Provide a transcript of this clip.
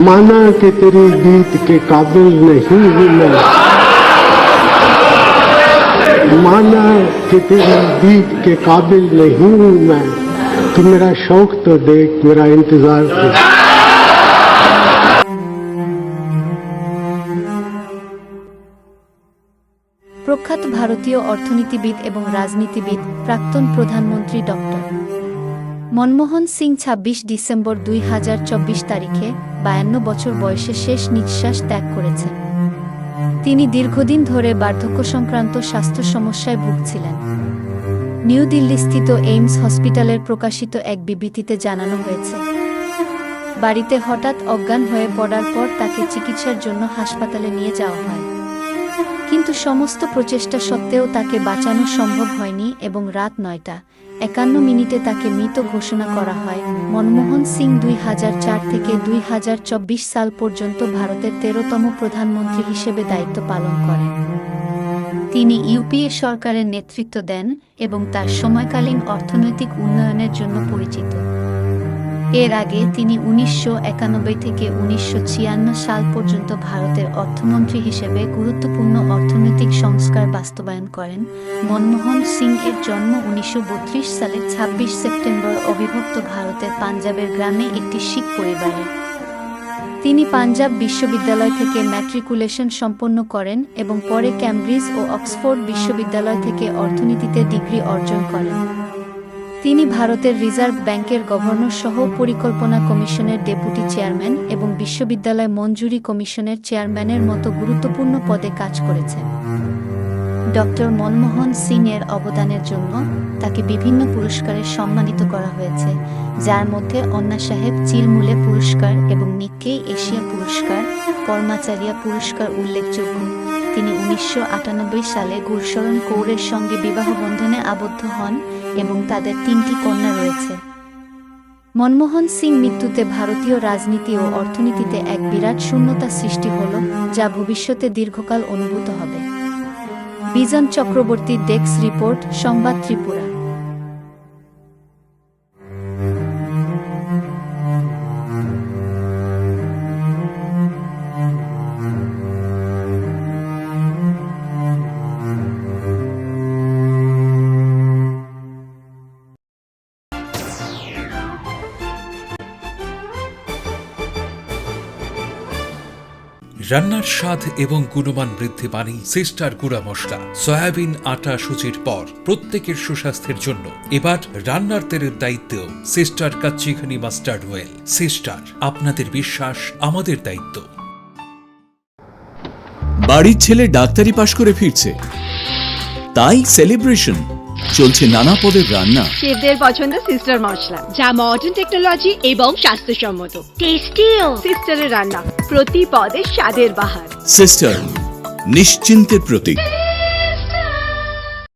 माना कि तेरी गीत के काबिल नहीं हूं मैं माना कि तेरी गीत के काबिल नहीं हूं मैं तू मेरा शौक तो देख मेरा इंतजार देख প্রখ্যাত ভারতীয় অর্থনীতিবিদ এবং রাজনীতিবিদ প্রাক্তন প্রধানমন্ত্রী ডক্টর মনমোহন সিং ২৬ ডিসেম্বর দুই হাজার চব্বিশ তারিখে বায়ান্ন বছর বয়সে শেষ নিঃশ্বাস ত্যাগ করেছেন। তিনি দীর্ঘদিন ধরে বার্ধক্য সংক্রান্ত স্বাস্থ্য সমস্যায় ভুগছিলেন। নিউ দিল্লিস্থিত এইমস হসপিটালের প্রকাশিত এক বিবৃতিতে জানানো হয়েছে, বাড়িতে হঠাৎ অজ্ঞান হয়ে পড়ার পর তাকে চিকিৎসার জন্য হাসপাতালে নিয়ে যাওয়া হয়। কিন্তু সমস্ত প্রচেষ্টা সত্ত্বেও তাকে বাঁচানো সম্ভব হয়নি এবং রাত নয়টা। একান্ন মিনিটে তাকে মৃত ঘোষণা করা হয়। মনমোহন সিং দুই হাজার চার থেকে দুই হাজার চব্বিশ সাল পর্যন্ত ভারতের তেরোতম প্রধানমন্ত্রী হিসেবে দায়িত্ব পালন করেন। তিনি ইউপিএ সরকারের নেতৃত্ব দেন এবং তার সময়কালীন অর্থনৈতিক উন্নয়নের জন্য পরিচিত। এর আগে তিনি উনিশশো একানব্বই থেকে উনিশশো সাল পর্যন্ত ভারতের অর্থমন্ত্রী হিসেবে গুরুত্বপূর্ণ অর্থনৈতিক সংস্কার বাস্তবায়ন করেন। মনমোহন সিং এর জন্ম উনিশশো বত্রিশ সালের ২৬ সেপ্টেম্বর অবিভক্ত ভারতের পাঞ্জাবের গ্রামে একটি শিখ পরিবারে। তিনি পাঞ্জাব বিশ্ববিদ্যালয় থেকে ম্যাট্রিকুলেশন সম্পন্ন করেন এবং পরে ক্যামব্রিজ ও অক্সফোর্ড বিশ্ববিদ্যালয় থেকে অর্থনীতিতে ডিগ্রি অর্জন করেন। তিনি ভারতের রিজার্ভ ব্যাংকের গভর্নর সহ পরিকল্পনা কমিশনের ডেপুটি চেয়ারম্যান এবং বিশ্ববিদ্যালয় মঞ্জুরি কমিশনের চেয়ারম্যানের মতো গুরুত্বপূর্ণ পদে কাজ করেছেন। ডক্টর মনমোহন সিং এর অবদানের জন্য তাকে বিভিন্ন পুরস্কারে সম্মানিত করা হয়েছে, যার মধ্যে অন্না সাহেব চিলমুলে পুরস্কার এবং নিক্কেই এশিয়া পুরস্কার পরমাচারিয়া পুরস্কার উল্লেখযোগ্য। তিনি উনিশশো আটানব্বই সালে গুরশরণ কৌরের সঙ্গে বিবাহ বন্ধনে আবদ্ধ হন এবং তাদের তিনটি কন্যা রয়েছে। মনমোহন সিং মৃত্যুতে ভারতীয় রাজনীতি ও অর্থনীতিতে এক বিরাট শূন্যতা সৃষ্টি হল, যা ভবিষ্যতে দীর্ঘকাল অনুভূত হবে। বিজন চক্রবর্তী ডেস্ক রিপোর্ট, সংবাদ ত্রিপুরা। রান্নার স্বাদ এবং গুণমান বৃদ্ধি মানেই সিস্টার গুঁড়া মশলা, সয়াবিন, আটা সুচির পর প্রত্যেকের সুস্বাস্থ্যের জন্য। এবার রান্নার তেলের দায়িত্বেও sister Kachchi Ghani mustard oil, sister, আপনাদের বিশ্বাস আমাদের দায়িত্ব। বাড়ির ছেলে ডাক্তারি পাশ করে ফিরছে। তাই সেলিব্রেশন। চলছে নানা পদের রান্না। শেফদের পছন্দ সিস্টার মশলা যা মডার্ন টেকনোলজি এবং স্বাস্থ্যসম্মত। টেস্টিও সিস্টারের রান্না প্রতি পদে স্বাদের বাহার। সিস্টার নিশ্চিন্তের প্রতীক।